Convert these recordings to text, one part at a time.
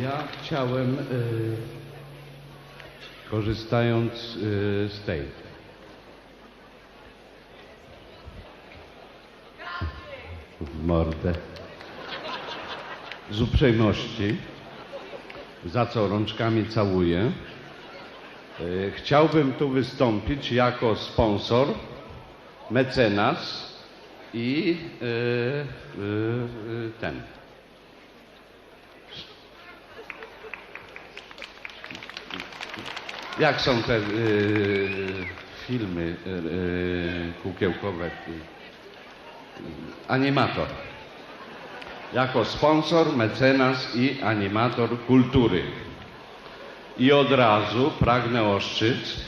Ja chciałem, y, korzystając y, z tej. W mordę. Z uprzejmości, za co rączkami całuję, y, chciałbym tu wystąpić jako sponsor, mecenas i y, y, y, ten. Jak są te y, filmy y, y, kukiełkowe? y, Animator. Jako sponsor, mecenas i animator kultury. I od razu pragnę oszczyc,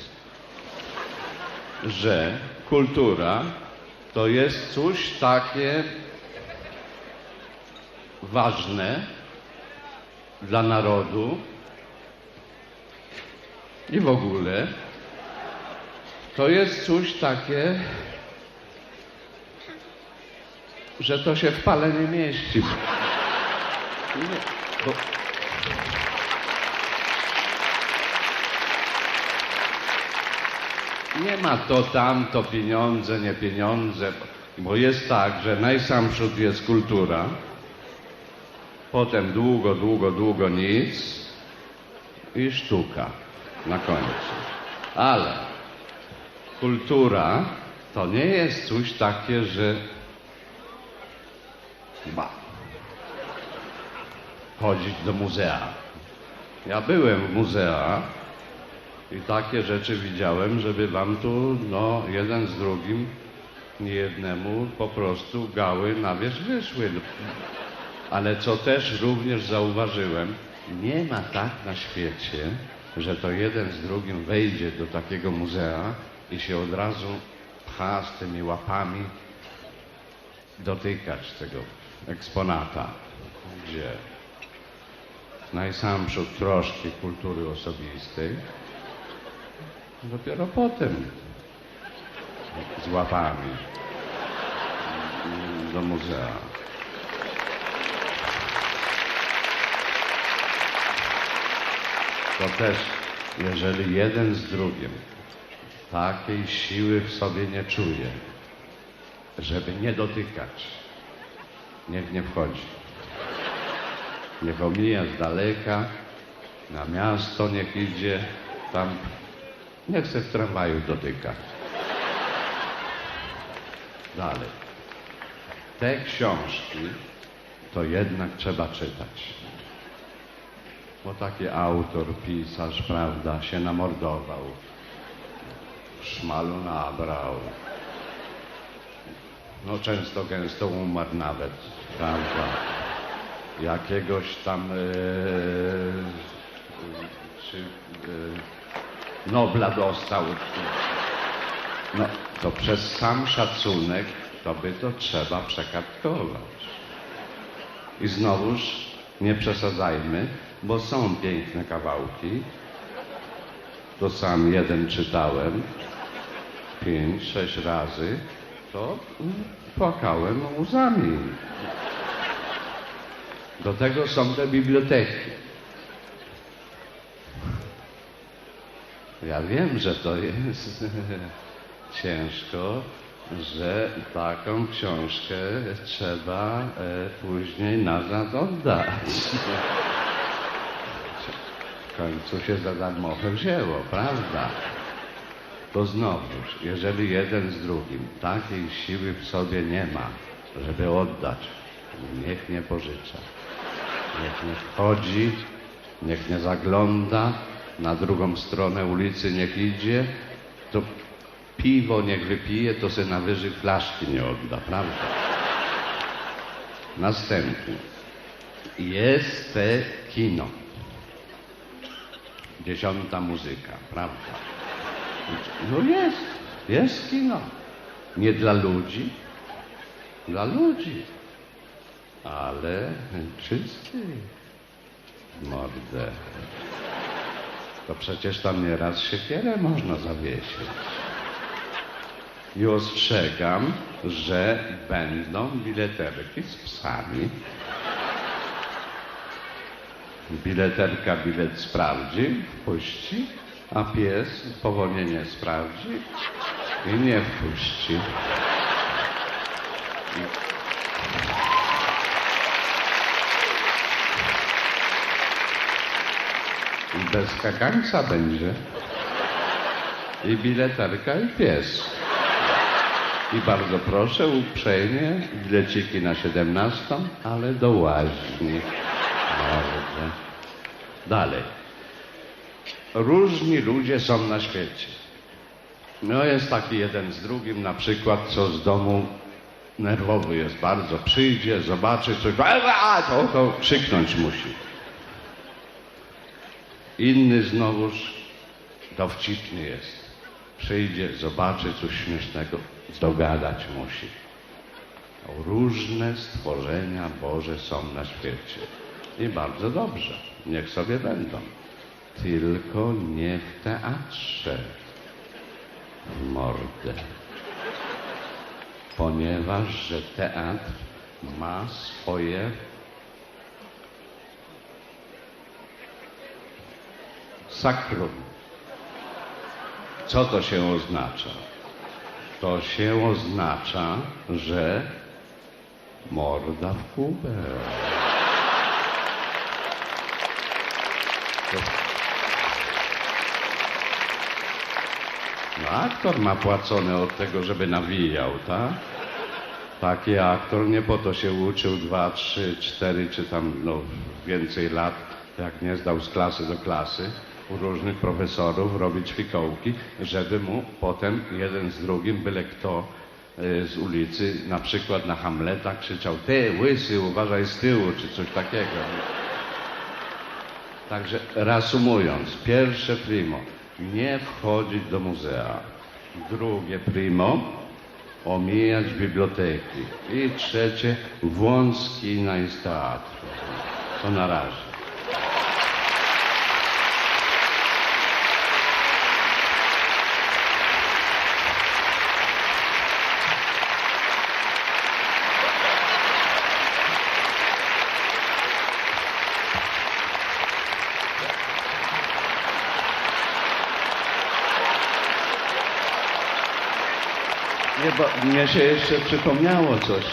że kultura to jest coś takie ważne dla narodu, i w ogóle to jest coś takie, że to się w pale nie mieści. Nie, bo... nie ma to tamto pieniądze, nie pieniądze, bo jest tak, że najsamprzód jest kultura, potem długo, długo, długo nic, i sztuka na końcu. Ale kultura to nie jest coś takie, że ba, chodzić do muzea. Ja byłem w muzea i takie rzeczy widziałem, żeby wam tu no, jeden z drugim, jednemu po prostu gały na wierzch wyszły. Ale co też również zauważyłem, nie ma tak na świecie, że to jeden z drugim wejdzie do takiego muzea i się od razu pcha z tymi łapami dotykać tego eksponata. Gdzie? Najsamprzód troszkę kultury osobistej, dopiero potem z łapami do muzea. To też, jeżeli jeden z drugim takiej siły w sobie nie czuje, żeby nie dotykać, niech nie wchodzi. Niech omija z daleka, na miasto niech idzie, tam nie chce w tramwaju dotykać. Dalej. Te książki to jednak trzeba czytać bo taki autor, pisarz, prawda, się namordował, szmalu nabrał, no często gęsto umarł nawet, prawda, jakiegoś tam e, czy e, Nobla dostał. No, to przez sam szacunek to by to trzeba przekartkować. I znowuż nie przesadzajmy, bo są piękne kawałki. To sam jeden czytałem pięć, sześć razy, to płakałem łzami. Do tego są te biblioteki. Ja wiem, że to jest ciężko, że taką książkę trzeba e, później nazad oddać. W końcu się za darmochę wzięło, prawda? To znowuż, jeżeli jeden z drugim takiej siły w sobie nie ma, żeby oddać, niech nie pożycza. Niech nie wchodzi, niech nie zagląda, na drugą stronę ulicy niech idzie, to piwo niech wypije, to se na wyżej flaszki nie odda, prawda? Następnie. Jest te kino. Dziesiąta muzyka, prawda? No jest, jest kino. Nie dla ludzi, dla ludzi. Ale czysty mordę. To przecież tam nieraz siekierę można zawiesić. I ostrzegam, że będą bileterki z psami. Bileterka bilet sprawdzi, wpuści, a pies powolnienie sprawdzi i nie wpuści. I bez skakańca będzie. I bileterka, i pies. I bardzo proszę, uprzejmie, bileciki na 17, ale do łaźni. Dobrze. Dalej. Różni ludzie są na świecie. No jest taki jeden z drugim, na przykład, co z domu nerwowy jest bardzo. Przyjdzie, zobaczy coś, a to, to krzyknąć musi. Inny znowuż dowcipny jest. Przyjdzie, zobaczy coś śmiesznego, dogadać musi. Różne stworzenia Boże są na świecie. I bardzo dobrze. Niech sobie będą. Tylko nie w teatrze. W mordę. Ponieważ, że teatr ma swoje sakrum. Co to się oznacza? To się oznacza, że morda w kubę. No, aktor ma płacone od tego, żeby nawijał, tak? Taki aktor nie po to się uczył dwa, trzy, cztery, czy tam no, więcej lat, jak nie zdał z klasy do klasy u różnych profesorów robić fikołki, żeby mu potem jeden z drugim, byle kto y, z ulicy, na przykład na Hamleta krzyczał ty, łysy, uważaj z tyłu, czy coś takiego. Także reasumując, pierwsze primo, nie wchodzić do muzea. Drugie primo, omijać biblioteki. I trzecie, włącz kina i. To na razie. Nie, bo mnie się jeszcze przypomniało coś.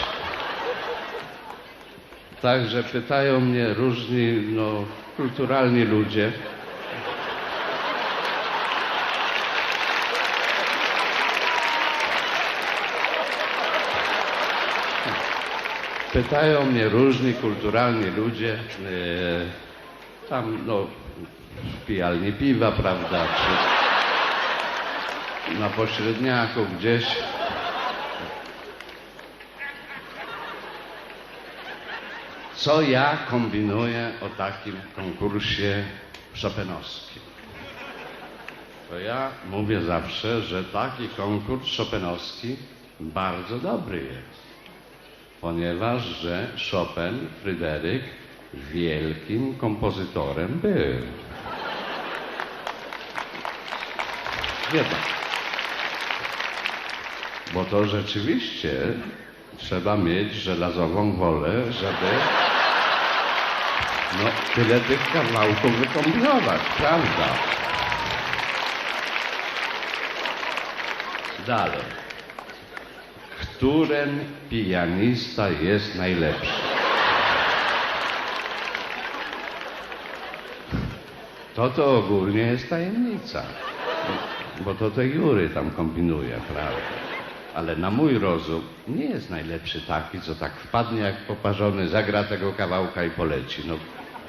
Także pytają mnie różni, no, kulturalni ludzie. Pytają mnie różni kulturalni ludzie, e, tam, no, w pijalni piwa, prawda, czy na pośredniaku gdzieś. Co ja kombinuję o takim konkursie szopenowskim? To ja mówię zawsze, że taki konkurs szopenowski bardzo dobry jest. Ponieważ, że Chopin, Fryderyk, wielkim kompozytorem był. Pan. Bo to rzeczywiście trzeba mieć żelazową wolę, żeby no, tyle tych kawałków wykombinować, prawda? Dalej. Którym pianista jest najlepszy? To to ogólnie jest tajemnica. Bo to te Jury tam kombinuje, prawda? Ale na mój rozum nie jest najlepszy taki, co tak wpadnie jak poparzony, zagra tego kawałka i poleci. No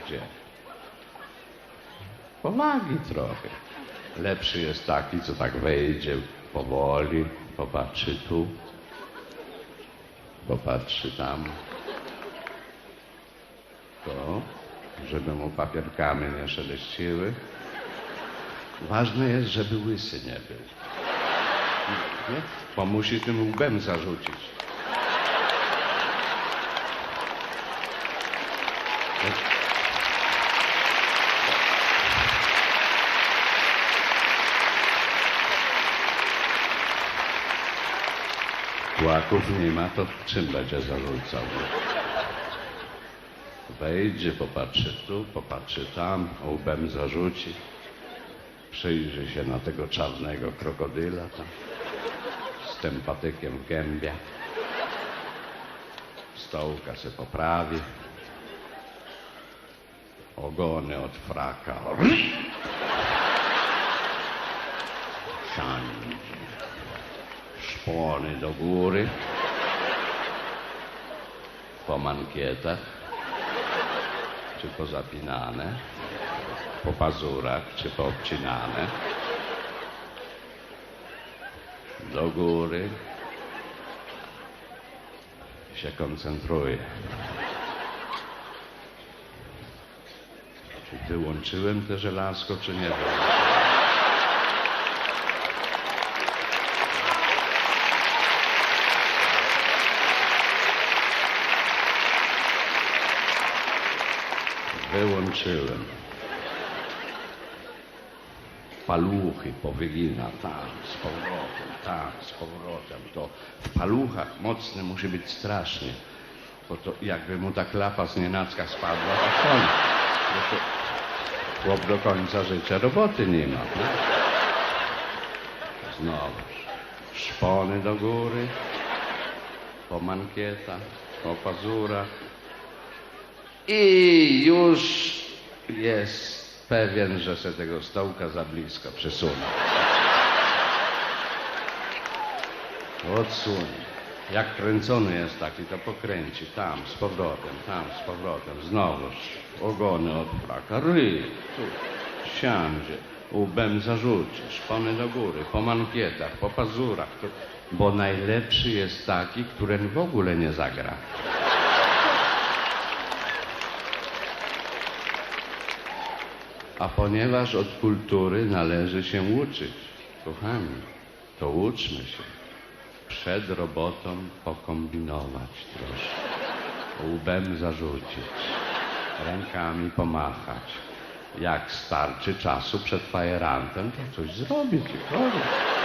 gdzie? Powagi trochę. Lepszy jest taki, co tak wejdzie powoli, popatrzy tu, popatrzy tam. To, żeby mu papierkami nie szeleściły. Ważne jest, żeby łysy nie był. Nie? Bo musi tym łbem zarzucić. Kłaków nie ma, to czym będzie zarzucał? Wejdzie, popatrzy tu, popatrzy tam, łbem zarzuci. Przyjrzy się na tego czarnego krokodyla tam, tym patykiem w gębie. Stołka se poprawi. Ogony od fraka. Siądzie. Szpony do góry. Po mankietach. Czy pozapinane. Po pazurach, czy poobcinane. Do góry. Się koncentruje. Czy wyłączyłem te żelazko, czy nie wyłączyłem? Paluchy powygina, tak, z powrotem, tak, z powrotem. To w paluchach mocny musi być strasznie, bo to jakby mu ta klapa z nienacka spadła, to koniec. Bo to chłop do końca życia roboty nie ma. Tak? Znowu szpony do góry, po mankietach, po pazurach, i już jest pewien, że se tego stołka za blisko przesunął. Odsunie. Jak kręcony jest taki, to pokręci. Tam, z powrotem, tam, z powrotem. Znowuż ogony od fraka. Tu, siądzie. Łbem zarzuci, szpony do góry, po mankietach, po pazurach. Bo najlepszy jest taki, któren w ogóle nie zagra. A ponieważ od kultury należy się uczyć, kochani, to uczmy się. Przed robotą pokombinować troszkę, łbem zarzucić, rękami pomachać. Jak starczy czasu przed fajerantem, to coś zrobić i.